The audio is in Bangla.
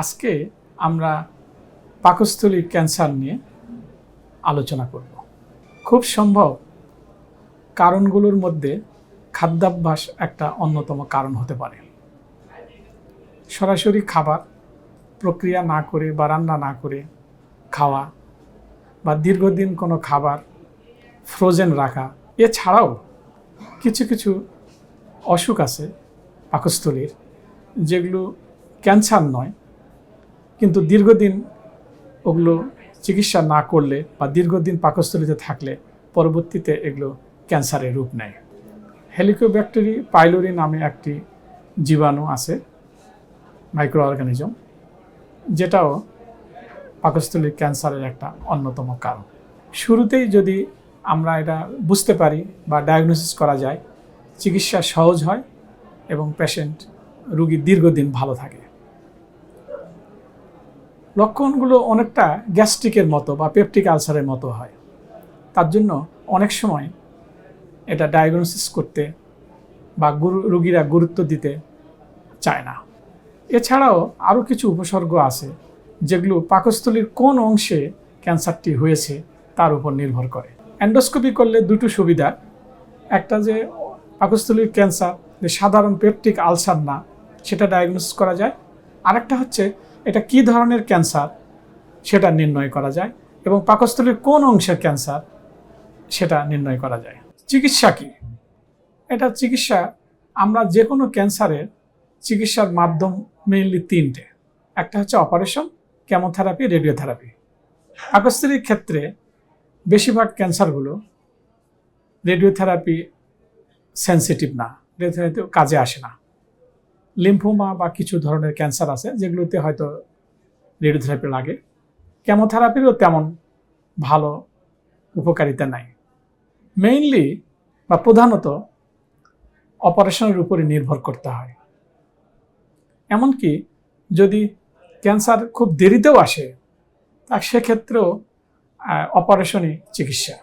আজকে আমরা পাকস্থলীর ক্যান্সার নিয়ে আলোচনা করব। খুব সম্ভব কারণগুলোর মধ্যে খাদ্যাভ্যাস একটা অন্যতম কারণ হতে পারে। সরাসরি খাবার প্রক্রিয়া না করে বা রান্না না করে খাওয়া বা দীর্ঘদিন কোনো খাবার ফ্রোজেন রাখা, এছাড়াও কিছু কিছু অসুখ আছে পাকস্থলীর, যেগুলো ক্যান্সার নয় কিন্তু দীর্ঘদিন ওগুলো চিকিৎসা না করলে বা দীর্ঘদিন পাকস্থলিতে থাকলে পরবর্তীতে এগুলো ক্যান্সারের রূপ নেয়। হেলিকোব্যাক্টেরি পাইলোরি নামে একটি জীবাণু আছে মাইক্রো অর্গানিজম যেটাও পাকস্থলীর ক্যান্সারের একটা অন্যতম কারণ। শুরুতেই যদি আমরা এটা বুঝতে পারি বা ডায়াগনোসিস করা যায়, চিকিৎসা সহজ হয় এবং পেশেন্ট রুগী দীর্ঘদিন ভালো থাকে। লক্ষণগুলো অনেকটা গ্যাস্ট্রিকের মতো বা পেপটিক আলসারের মতো হয়। তার জন্য অনেক সময় এটা ডায়াগনোসিস করতে বা গুরু, রুগীরা গুরুত্ব দিতে চায় না। এছাড়াও আরও কিছু উপসর্গ আছে যেগুলো পাকস্থলীর কোন অংশে ক্যান্সারটি হয়েছে তার উপর নির্ভর করে। অ্যান্ডোস্কোপি করলে দুটো সুবিধা। একটা যে পাকস্থলীর ক্যান্সার, যে সাধারণ পেপটিক আলসার না, সেটা ডায়াগনোসিস করা যায়। আরেকটা হচ্ছে এটা কি ধরনের ক্যান্সার সেটা নির্ণয় করা যায় এবং পাকস্থলীর কোন অংশের ক্যান্সার সেটা নির্ণয় করা যায়। চিকিৎসা কি? এটা চিকিৎসা আমরা যে কোনো ক্যান্সারের চিকিৎসার মাধ্যম মেইনলি তিনটে। একটা হচ্ছে অপারেশন, কেমোথেরাপি, রেডিওথেরাপি। পাকস্থলীর ক্ষেত্রে বেশিরভাগ ক্যান্সারগুলো রেডিওথেরাপি সেন্সিটিভ না। রেডিওথেরাপি কাজে আসে না। লিম্ফোমা বা কিছু ধরনের ক্যান্সার আছে, যেগুলোতে হয়তো রেডিওথেরাপি লাগে। কেমোথেরাপিরও তেমন ভালো উপকারিতা নাই। মেইনলি বা প্রধানত অপারেশনের উপরে নির্ভর করতে হয়। এমনকি যদি ক্যান্সার খুব দেরিতেও আসে, তা সেক্ষেত্রেও অপারেশনই চিকিৎসা।